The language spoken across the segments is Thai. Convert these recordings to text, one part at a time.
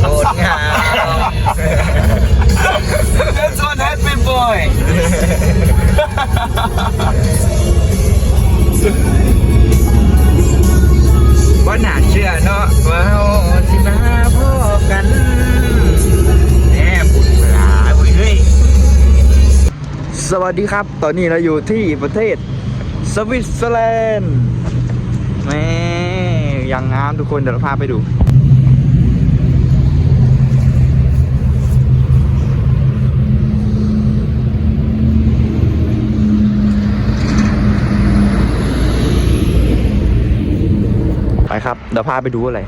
โคตรงาม That's one happy boy ว่าหนาเชื่อเนาะว่าเฮาสิมาพ่อกันแหมบุญหลาบุญเฮ้ยสวัสดีครับ ตอนนี้เราอยู่ที่ประเทศสวิตเซอร์แลนด์แม่ ยังงามทุกคนเดี๋ยวเราพาไปดูไปครับเดี๋ยวพาไปดูอะไร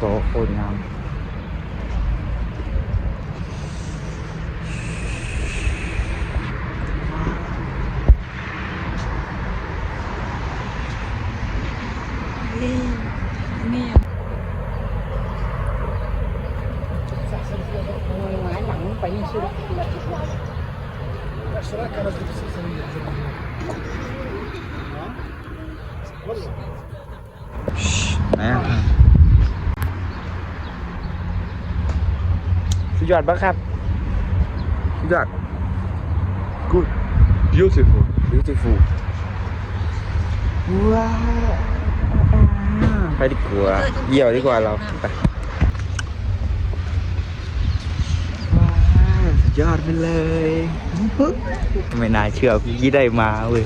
ก็โคตรงาม หงายหลังไปนี่สิ นะ สุดยอดปะครับสุดยอด Good Beautiful beautiful ว้าวไปดีกว่าเยี่ยวดีกว่าเราไปว้าวสุดยอดไปเลยไม่น่าเชื่อพี่ได้มาเว้ย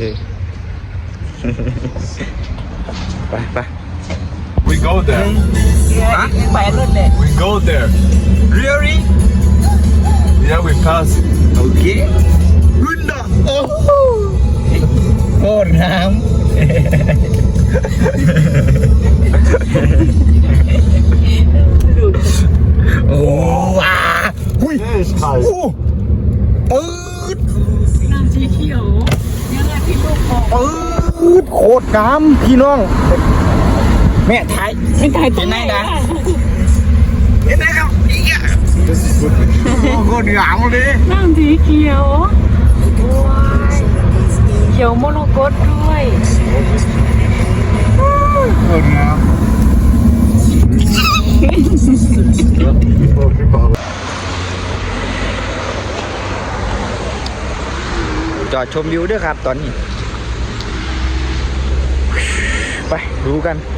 ไปไป We go there แปดเลยเนี่ย We go there really Yeah we pass it โอเครุ่นดอกโอ้โหโคตรงามโอ้ว้าหุ้ย Yes hi โอ้ปืดน้ำสีเขียวยังไงพี่ลูกบอก ปืดโคตรงามพี่น้อง แม่ไทยไม่ตายตรงไหนเป็นไงนะนะเห็นไหมครับอีกอะ This is good โอ้โคตรงามเลยน้ำสีเขียวว้ายเขียวโมโนโกดด้วยโคตรงามจอดชมวิวด้วยครับตอนนี้ ไปดูกันโ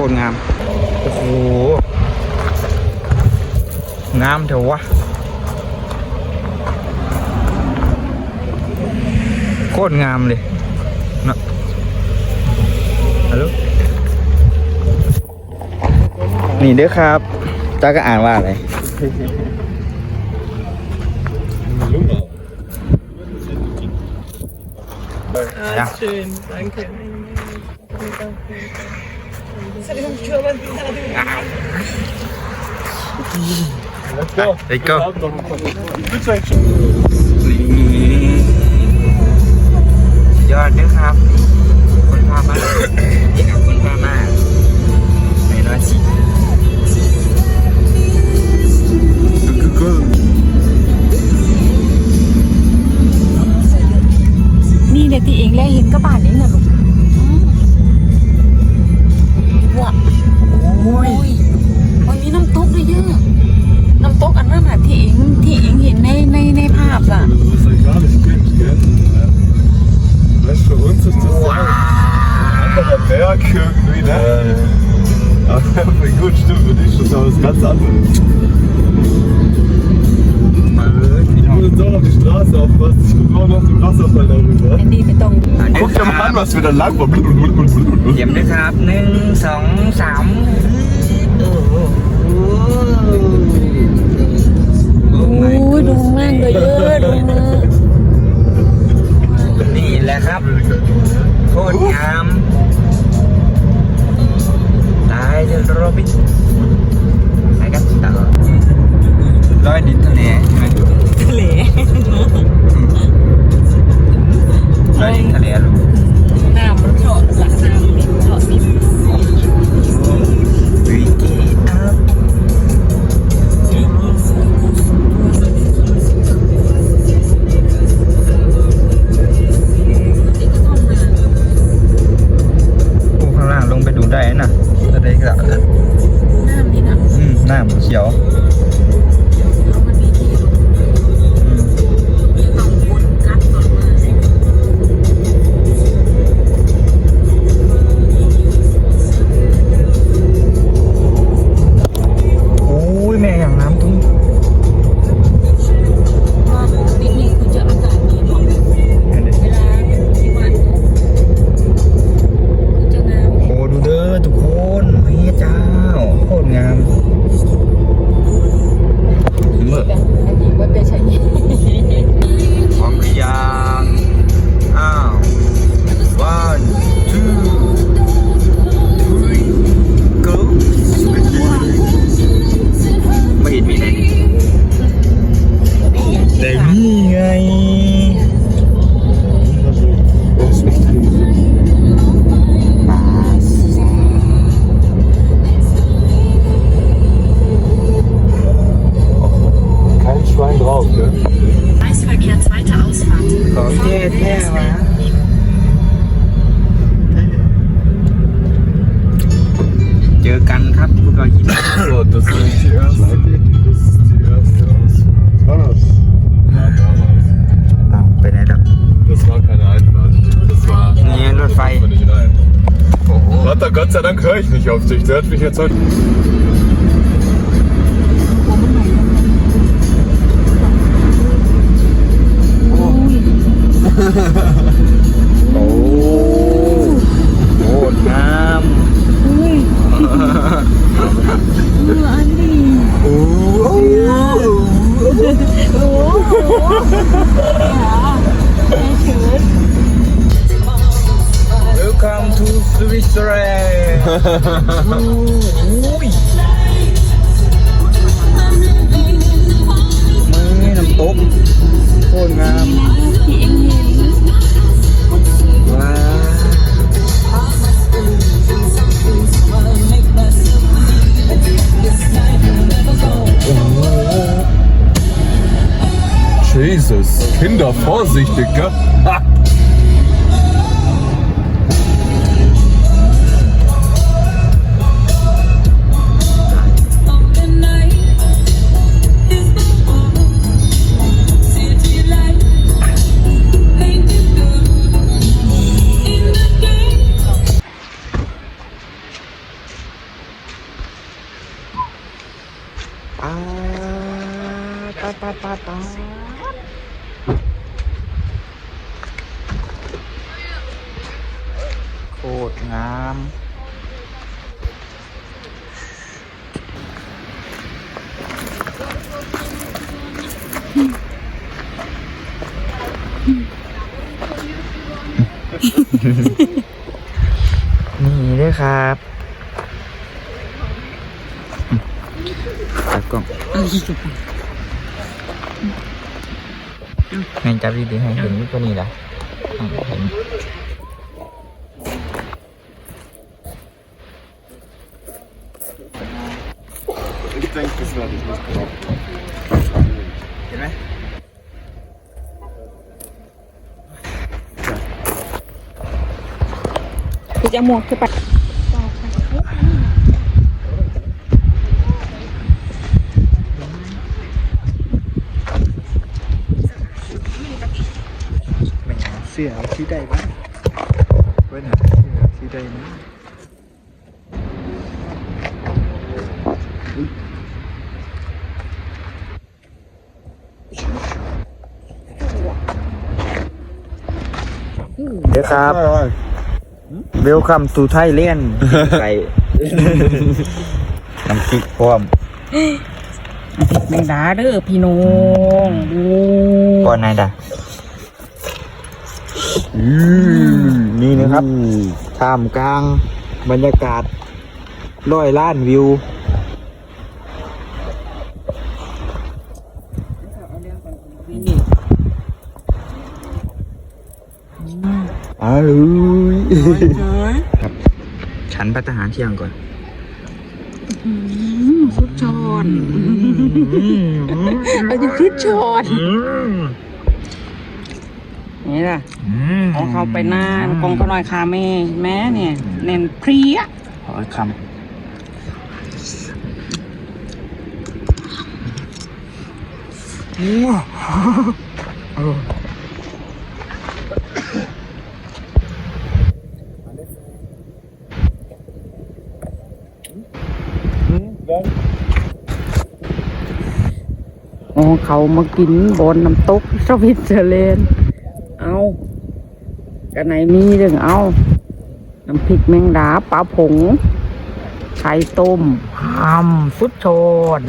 คตรงาม โอ้โห งามเถอะวะ โคตรงามเลยนะฮัลโหลนี่เด้อครับจ้าก็อ่านว่าอะไร Ja. schön danke Let's go Let's go. Good section นี่สุดยอดด้วยครับคนพามา dir mal an, was wir da lang เยี่ยมด้วยครับหนึ่งสองสามโอ้โหโอ้ยดูมากเลยเยอะดูมากนี่แหละครับโคตรงาม Dank höre ich nicht auf dich. Der hat mich jetzt heute. โอ้ยมือน้ำตกโคตรงามที่เอ็งเห็นว้าว Jesus, Kinder, vorsichtig, gell? ด้วยครับจับกล้องให้จับดีๆให้เห็นตัวนี้ละอะเห็น จะหมวกคือไปไม่หาเสื้อเอาที่ได้บ้างไว้หาเสื้อที่ได้นะเดี๋ยวครับ เวลคัมสู่ไทยเลียนใส่น้ำพริกพร้อมแมงดาเด้อพี่น้องดูก่อนนายดานี่นะครับท่ามกลางบรรยากาศร้อยล้านวิว อาลุยครับฉันพัฒหารเที่ยงก่อนฟุตชอนเอาจะฟุตชอนนี่ล่ะของเขาไปหน้านกองเขาหน่อยคาแม่แม่เนี่ยเน้นเพรียขอคว้าวเอ ออ๋อเขามากินบนน้ำตกสวิตเซอร์แลนด์เอากันไหนมีเรื่องเอาน้ำพริกแมงดาปลาผงไข่ต้มหำฟุตโชน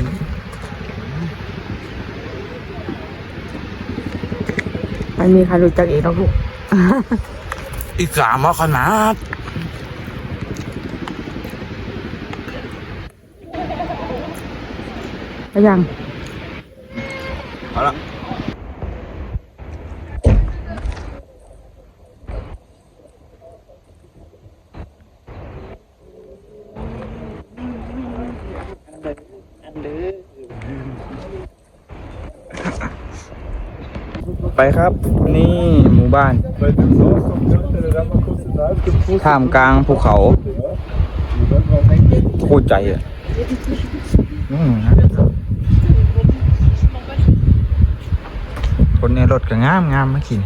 ไม่มีใครรู้จักอีกแล้วลูกอีกสามว่าขนาดก็ยัง ไปครับ นี่หมู่บ้านท่ามกลางภูเขาโคตรใจอะคนในรถก็งามงามมากิน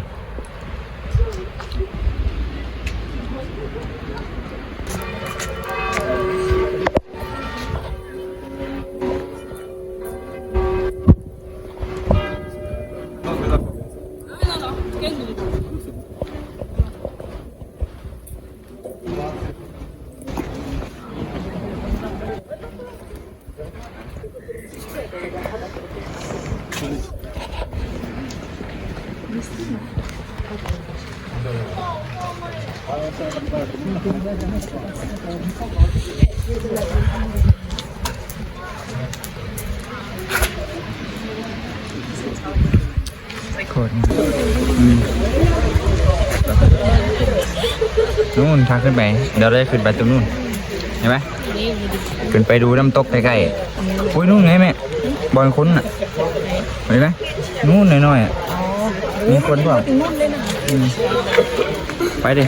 คนอืมนู่นทางขึ้นไป เดี๋ยวเราจะขึ้นไปตรงนู่นเห็นไหมขึ้นไปดูน้ำตกใกล้ๆอุ้ยนู่นไงแม่บอลคนน่ะเห็นไหมนู่นหน่อยๆอะมีคนเปล่าอืมไปดิ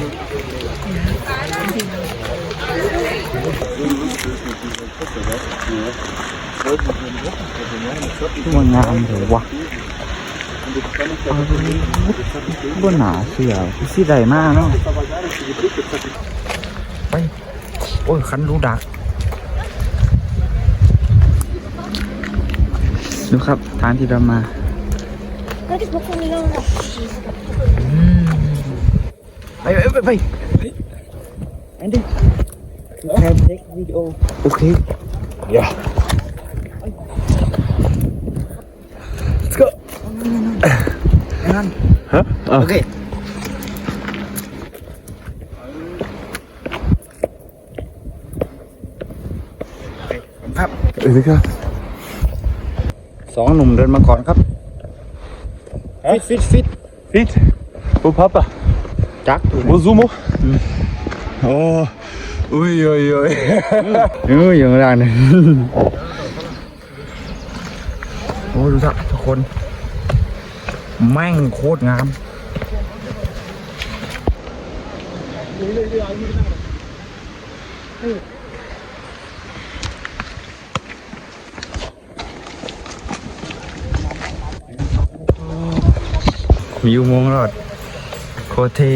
มันงามเถอะวะบนหนาเสือสิใดมากเนาะไปโอ้ย คันรูดักดูครับทางที่เรามาไปไปไปไปอันนี้แค่เทควิดีโอโอเค Ja. let's go นั่น Hä? โอเคครับ Erika. สองหนุ่มเดินมาก่อนครับ ฟิตฟิตฟิต Fit. Wo Papa? จัก Wo Sumo? Oh. Ui, ui, ui. เอออย่างไรเนี่ย โอ้ดูสักทุกคน แม่งโคตรงามมีอุโมงค์รอดโคตรเท่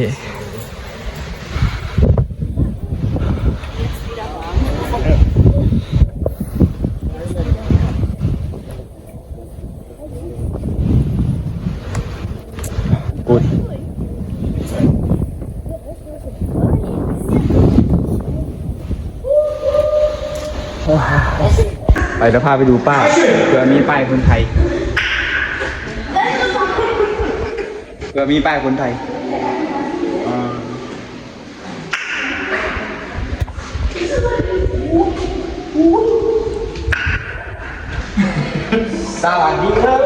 กุด ไปจะพาไปดูป้ายเผื่อมีป้ายคนไทยเผื่อมีป้ายคนไทยอ่าสวัสดีครับ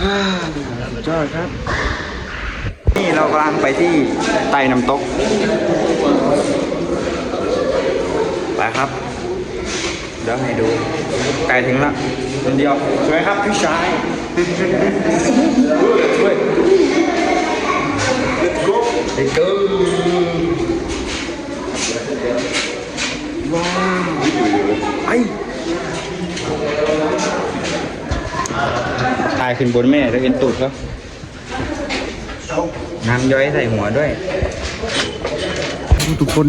อ่าสุดยอดครับ นี่เรากำลังไปที่ไต่น้ำตกไป ครับ เดี๋ยวให้ดูใกล้ถึงละคนเดียวสวยครับพี่ชายเฮ้ย Let's go Let's go ว้าวไปายขึ้นบนแม่แล้วเห็นตูดเขาน้ำย้อยใส่หัวด้วย ทุกคน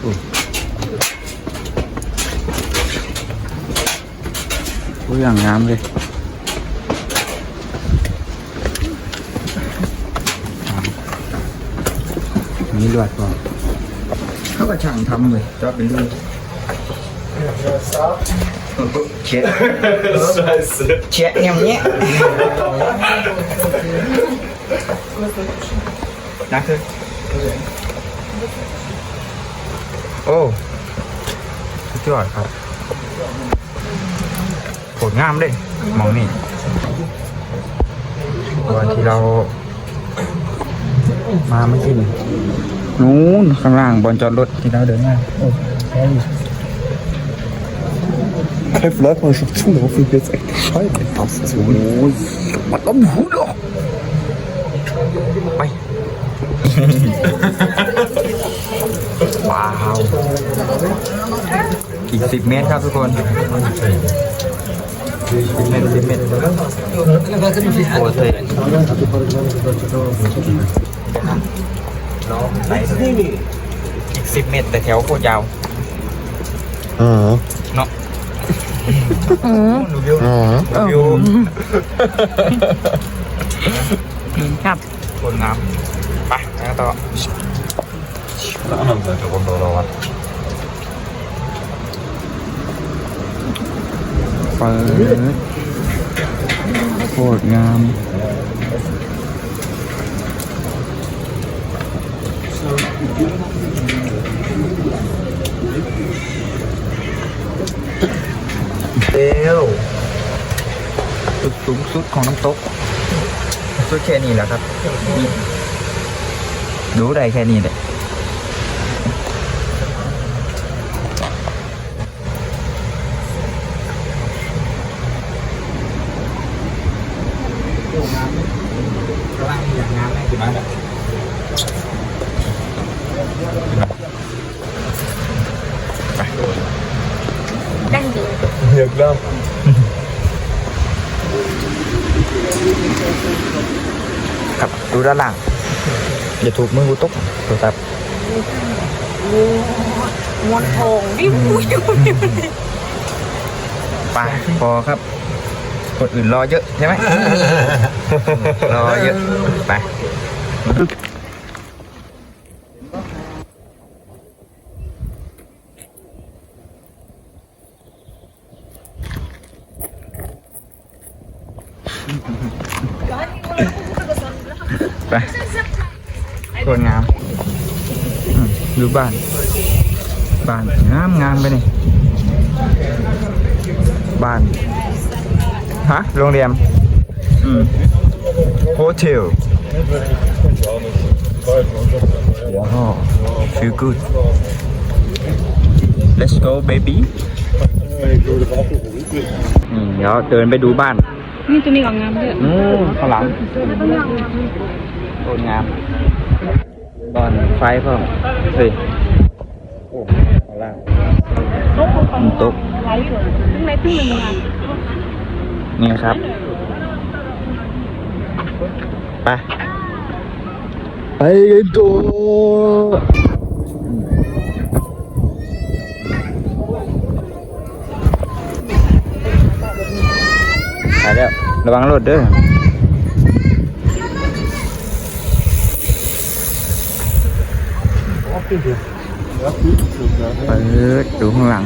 โอ้โอ้ยอย่างงามเลยมีลวดก่อนเขาก็ช่างทำเลยจอบเป็นรูเช็ด Scheiße. เช็ดเงี้ยเงี้ยนักคือโอ้สุดยอดครับ โคตรงามเลยมองนี่วันที่เรา มาไม่กินนู้นข้างล่างบนจอดรถที่เราเดินมาโอ้แค่นี้ Kev, bleib mal schon zu, hoffentlich jetzt echt Scheibe passt so. โอ้ยมันต้องหูดอกไปว้าวอีกสิบเมตรครับทุกคน สิบเมตรสิบเมตรโอ้เท่ไปอีกสิบเมตรแต่แถวโคตรยาว Ah. เนาะดูวิวดูวิวครับคนงามไปแล้วต่อ Auf der anderen Seite runter oder was? เปิดโคตรงามเร็วจุดสูงสุดของน้ำตกสุดแค่นี้แหละครับนี่ดูได้แค่นี้เลยกำลังอย่างงามเลยคือมาแบบ Ja, klar. ครับดูด้านหลังอย่าถูกมือกูตกโทรศัพท์มวนทองวิววิววิวไปพอครับคนอื่นรอเยอะใช่ไหมรอเยอะไปไปคนงามอืมดูบ้าน บ้านงามงาม ไปนี่ บ้าน ฮะ โรงแรมอืมโฮเทลว้าว feel good let's go baby อืมเดี๋ยวเดินไปดูบ้าน นี่ตัวนี้ก็งามเลยอืมข้างหลังโคตรงามตอนไฟเพิ่มเฮ้ย น้ำตกตึ้งไหนตึ้งหนึ่งงานี่ครับไปไปกันตัวไปแล้วระวังรถเด้อเปิดดูข้างหลัง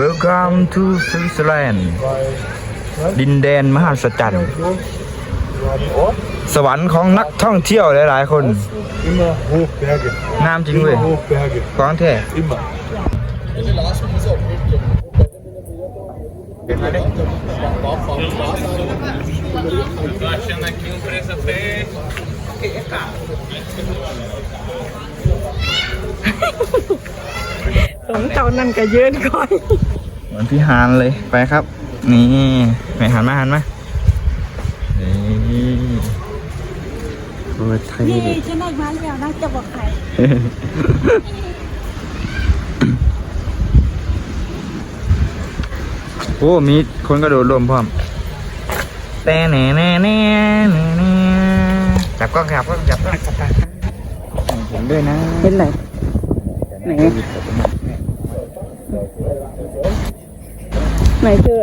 Welcome to Switzerland ดินแดนมหัศจรรย์ สวรรค์ของนักท่องเที่ยวหลาย ๆ คน Immer Hochberge. งามจริงเว้ย Immer Hochberge. กองแท้ Immer. สงเจ้านั่นก็ยืนก่อนเหมือนพี่ฮานเลยไปครับ นี่ไหนหันมาหันมานี่โอ้ยไทยนี่เลยฉันได้มาแล้วนะจะบอกใครเโอ้มีคนกระโดดลมพร้อมแต่แน่แน่แน่แน่แน่จับกล้องจับกล้องจับกล้องจับกล้องเห็นด้วยนะเห็นไหน ไหน ไหนเจอ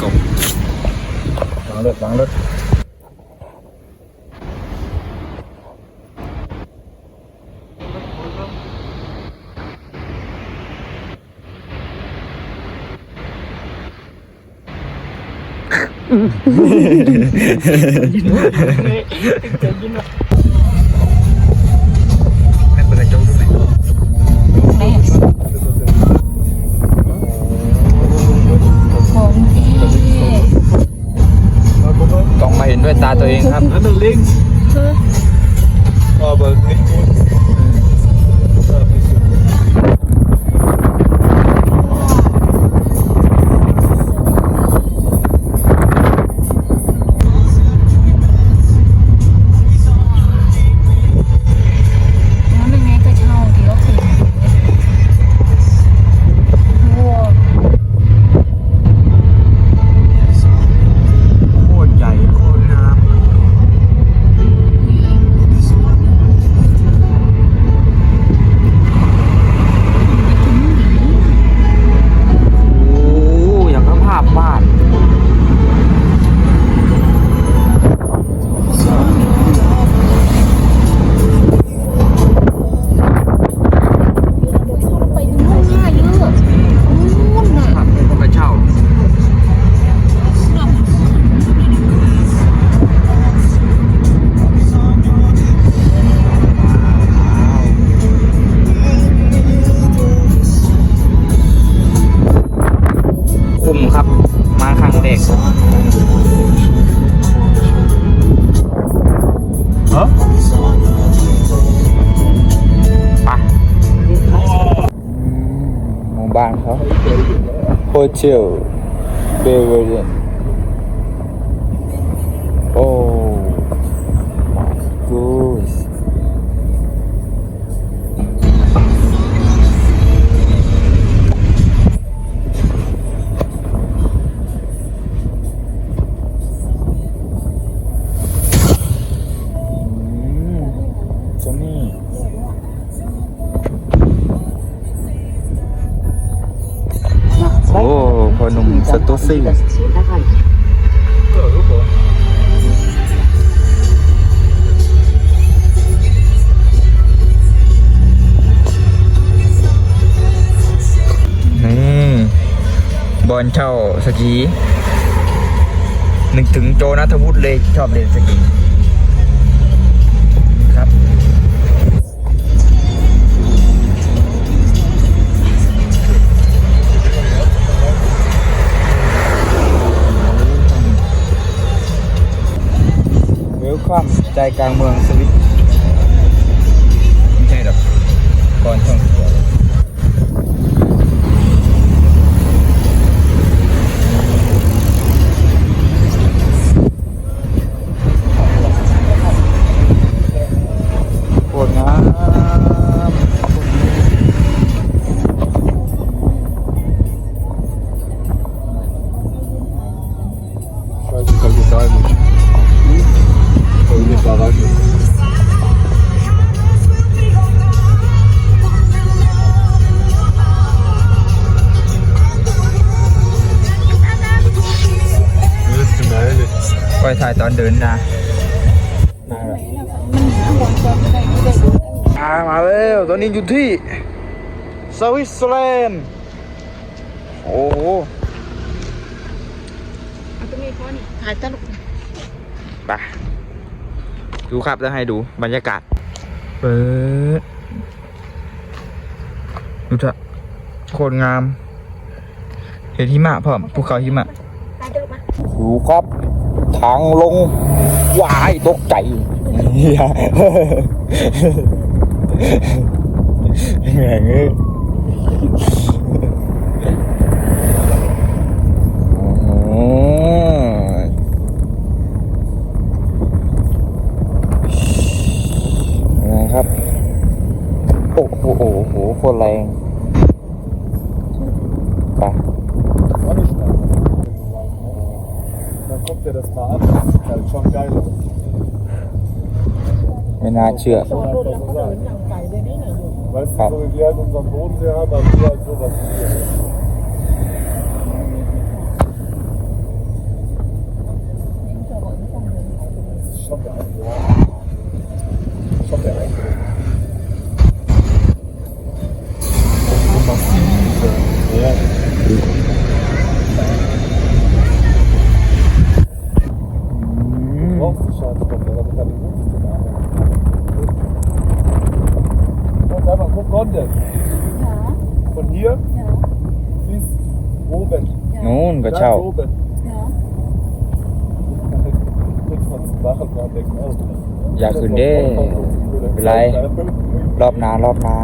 กบวางรถวางรถ ไม่เปิด กระจกด้วยไหมต้องมาเห็นด้วยตาตัวเองครับ Einmal links. Aber nicht gut. Ja, โฮเบอลเช่าสกีนึกถึงโจนัทวุฒิเลยชอบเล่นสกีครับเวลคัมใจกลางเมืองสวิต weiß, ich kann nicht rein. Ich kann nicht da rein. เออจะมาเลยคอย ถ่ายตอนเดินนะมาแบบอ่ามาแล้วตอนนี้อยู่ที่สวิตเซอร์แลนด์โอ้โหถ่ายตลกไปดูครับจะให้ดูบรรยากาศเปิดดูเถอะโคตรงาม เห็นหิมะพร้อมภูเขาหิมะดูครับ ทางลงวายตกใจเฮียแม่งเอ้ย của làng à. Mình là chưa Weißt du, so, wir halt unseren Bodensee haben, aber du halt sowas hier. นไรรอบหนารอบหนา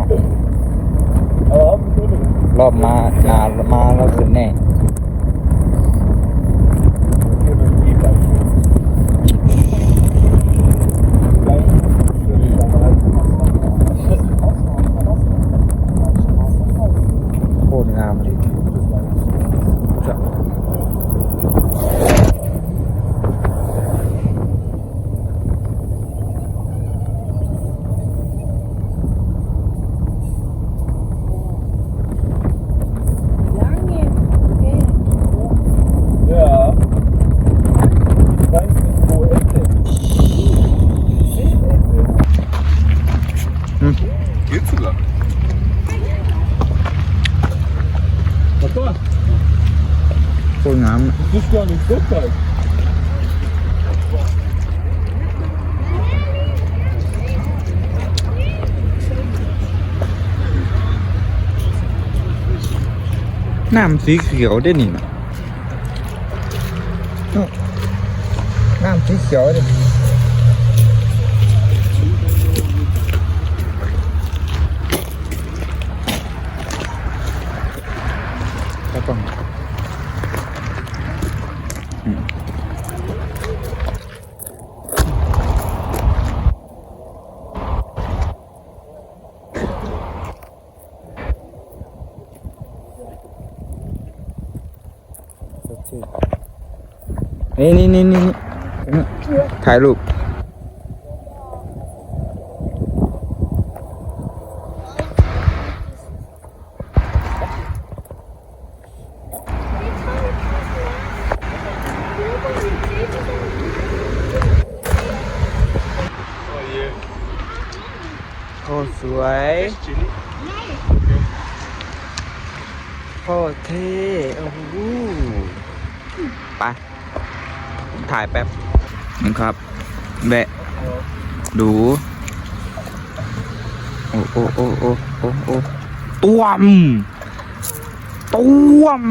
Aber haben wir Gründe. รอบมาหนามาแล้วขึ้นแน่ Hier mit dem E-Bike. Vielleicht- โคตรงามเลยจ้ะ Ja. Ich weiß nicht, wo Ende. Seeende. Hm. Geht sogar. Was war? โคตรงาม Das ist gar nicht so kalt. น้ำสีเขียวได้นี่นะเอ้าน้ำสีเขียวเลยก็ต้องอืม นี่นี่นี่นี่นี่ถ่ายรูป โคตรสวยโคตรเท่โอ้โหไป ถ่ายแป๊บนะครับแวะดู โอ้โอ้โอ้โอ้ต้วมต้วม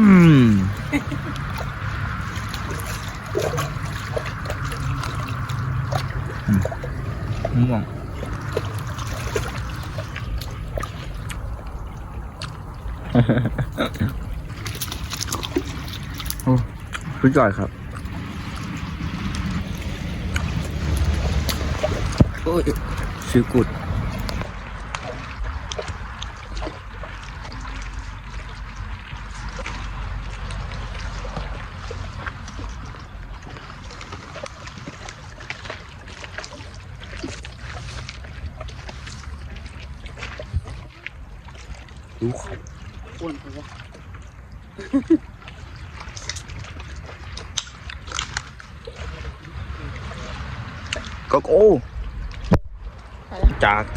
อืมม่วงโอ้สุดยอดครับโอ้ยชื่อกุด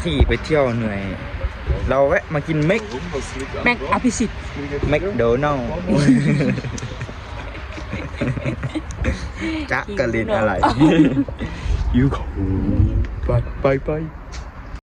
ที่ไปเที่ยวเหนื่อย เราแวะมากินเม็กแม็กอภิสิทธิ์แมคโดนัลจักกะลินอะไรยูเขาไปไปไป